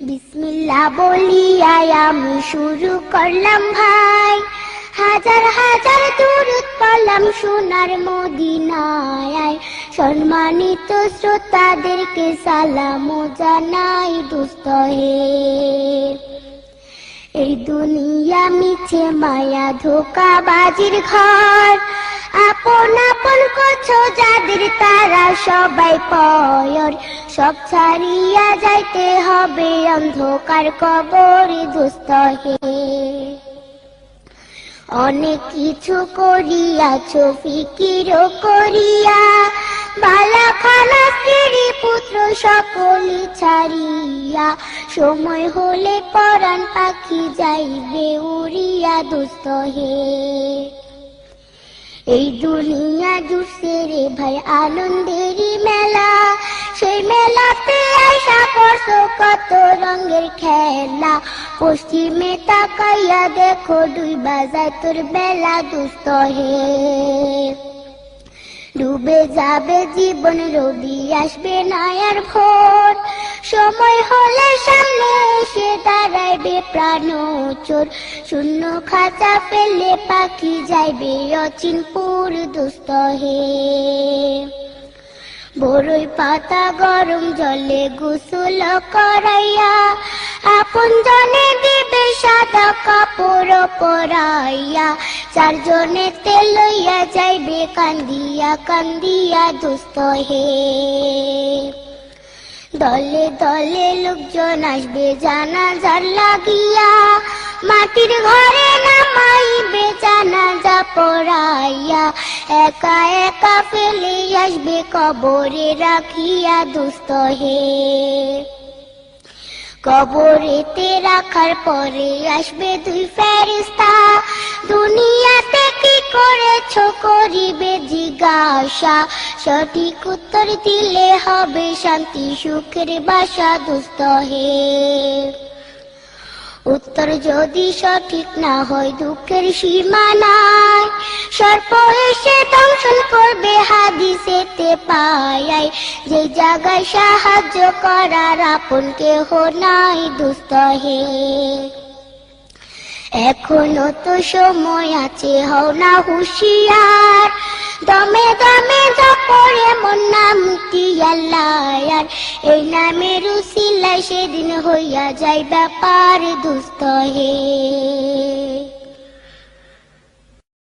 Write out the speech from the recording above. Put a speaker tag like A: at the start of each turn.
A: বিসমিল্লাহ বলিয়াই আমি শুরু করলাম ভাই। হাজার হাজার দূরত পালাম সোনার মদিনায়। সম্মানিত শ্রোতাদেরকে সালাম জানাই দুস্থ হে। এই দুনিয়া মিছে মায়া ধোকা বাজির ঘর। আপন আপন করছ যাদের তারা সবাই পয়র। সব ছাড়িয়া যাইতে হবে অন্ধকার কবর দুস্থ হে অনেক কিছু করিয়াছ ফিকির করিয়া। বালা খানা স্ত্রী পুত্র সকলি ছাড়িয়া, সময় হলে পরাণ পাখি যাইবে উড়িয়া দুস্থ হে। এই দুনিয়া জুড়ছে রে ভাই আনন্দেরই মেলা, সেই মেলাতে আশা করছ কত রঙের খেলা। পশ্চিমে তাকাইয়া দেখো দুই বাজায় তোর বেলা দুস্থ হে। ডুবে যাবে জীবন রবি আসবে নয়ার ভোর। সময় হলে সামনে এসে দাঁড়াইবে প্রাণ চোর শূন্য খাঁচা ফেলে পাখি যাইবে অচিনপুর দুস্থ হে। বড়ই পাতা গরম জলে গোসল করাইয়া, আপন জনে সাদা কাপড় পরাইয়া, চারজনে তেল লইয়া যাইবে, কান্দিয়া কান্দিয়া দুস্ত হে। দলে দলে লোকজন আসবে, জানাজার লাগিয়া, মাটির ঘরে নামাইবে, জানাজা পড়াইয়া। একা একা ফেলে আসবে, কবরে রাখিয়া দুস্থ হে। কবরেতে রাখার পরে আসবে দুই ফেরিস্তা দুনিয়াতে কি করেছ করিবে জিজ্ঞাসা। সঠিক উত্তর দিলে হবে শান্তি, সুখের বাসা দুস্থ হে। উত্তর যদি সঠিক না হয়, দুঃখের সীমানায় সর্প এসে দংশন করবে হাদিসেতে পায় যে জায়গায় সাহায্য করার আপন কেহ নাই, দুস্থ হে। এখনও তো সময় আছে, হও না হুশিয়ার। দমে দমে জপরে মন নাম আর এই নামের উসিলায় সেদিন হইয়া যায় ব্যাপার, দুস্থ হে।